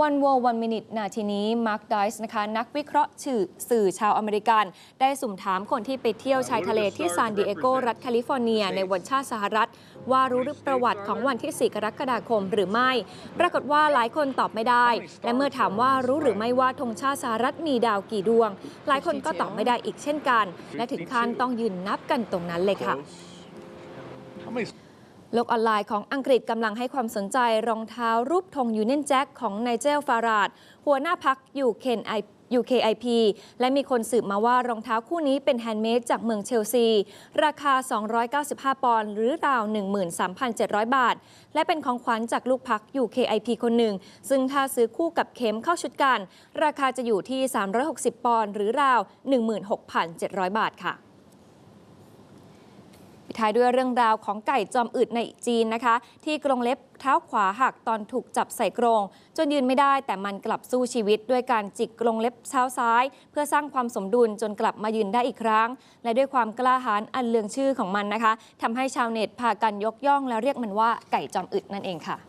วันวอวันมินิทนาทีนี้มาร์คไดส์นะคะนักวิเคราะห์ชื่อสื่อชาวอเมริกัน ได้สุ่มถามคนที่ไปเที่ยวชายทะเลที่ซานดิเอโกรัฐแคลิฟอร์เนีย ในวันชาติสหรัฐ ว่ารู้หรือประวัติของวันที่ 4 กรกฎาคมหรือไม่ ปรากฏว่าหลายคนตอบไม่ได้ และเมื่อถามว่ารู้หรือไม่ว่าธงชาติสหรัฐมีดาวกี่ดวง หลายคนก็ตอบไม่ได้อีกเช่นกัน และถึงขั้นต้องยืนนับกันตรงนั้นเลยค่ะ How many โลกออนไลน์ของอังกฤษกำลังให้ความสนใจรองเท้ารูปธงยูเนียนแจ็คของไนเจลฟาราดหัวหน้าพักยูเคนไอ UKIP และมีคนสืบมาว่ารองเท้าคู่นี้เป็นแฮนด์เมดจากเมืองเชลซี ราคา 295 ปอนด์หรือราว 13,700 บาท และเป็นของขวัญจากลูกพัก UKIP คนหนึ่ง ซึ่งถ้าซื้อคู่กับเข็มเข้าชุดกัน ราคาจะอยู่ที่ 360 ปอนด์หรือราว 16,700 บาทค่ะ ปิดท้ายด้วยเรื่องราวของไก่จอมอึดในจีนนะคะ ที่กรงเล็บเท้าขวาหักตอนถูกจับใส่กรง จนยืนไม่ได้แต่มันกลับสู้ชีวิต ด้วยการจิกกรงเล็บเท้าซ้าย เพื่อสร้างความสมดุลจนกลับมายืนได้อีกครั้ง และด้วยความกล้าหาญอันเลืองชื่อของมันนะคะทำให้ชาวเน็ตพากันยกย่องและเรียกมันว่าไก่จอมอึดนั่นเองค่ะ